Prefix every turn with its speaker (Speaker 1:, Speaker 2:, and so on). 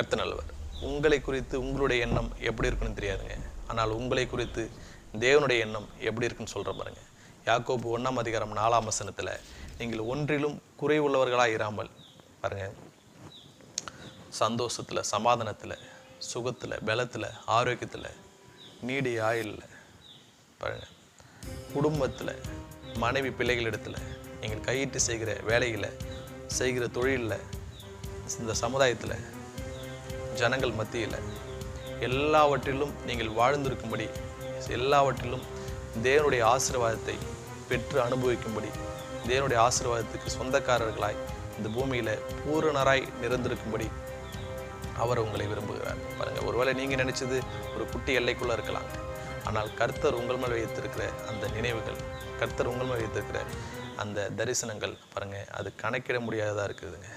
Speaker 1: கர்த்த நல்லவர். உங்களை குறித்து உங்களுடைய எண்ணம் எப்படி இருக்குன்னு தெரியாதுங்க. ஆனால் உங்களை குறித்து தேவனுடைய எண்ணம் எப்படி இருக்குன்னு சொல்கிற பாருங்க. யாக்கோபு ஒன்றாம் அதிகாரம் நாலாம் வசனத்தில் நீங்கள் ஒன்றிலும் குறைவுள்ளவர்களாக இராமல் பாருங்கள் சந்தோஷத்தில் சமாதானத்தில் சுகத்தில் பலத்தில் ஆரோக்கியத்தில் நீடிய ஆயுளில் பாருங்க. குடும்பத்தில் மனைவி பிள்ளைகளிடத்தில் நீங்கள் கையிட்டு செய்கிற வேலையில் செய்கிற தொழிலில் இந்த சமுதாயத்தில் ஜனங்கள் மத்தியில் எல்லாவற்றிலும் நீங்கள் வாழ்ந்திருக்கும்படி எல்லாவற்றிலும் தேவனுடைய ஆசீர்வாதத்தை பெற்று அனுபவிக்கும்படி தேவனுடைய ஆசீர்வாதத்துக்கு சொந்தக்காரர்களாய் இந்த பூமியில் பூரணராய் நிறந்திருக்கும்படி அவர் உங்களை விரும்புகிறார். பாருங்கள் ஒருவேளை நீங்கள் நினச்சது ஒரு குட்டி எல்லைக்குள்ளே இருக்கலாம். ஆனால் கர்த்தர் உங்கள் மேல் வைத்திருக்கிற அந்த நினைவுகள் கர்த்தர் உங்கள் மேல் வைத்திருக்கிற அந்த தரிசனங்கள் பாருங்கள் அது கணக்கிட முடியாததாக இருக்குதுங்க.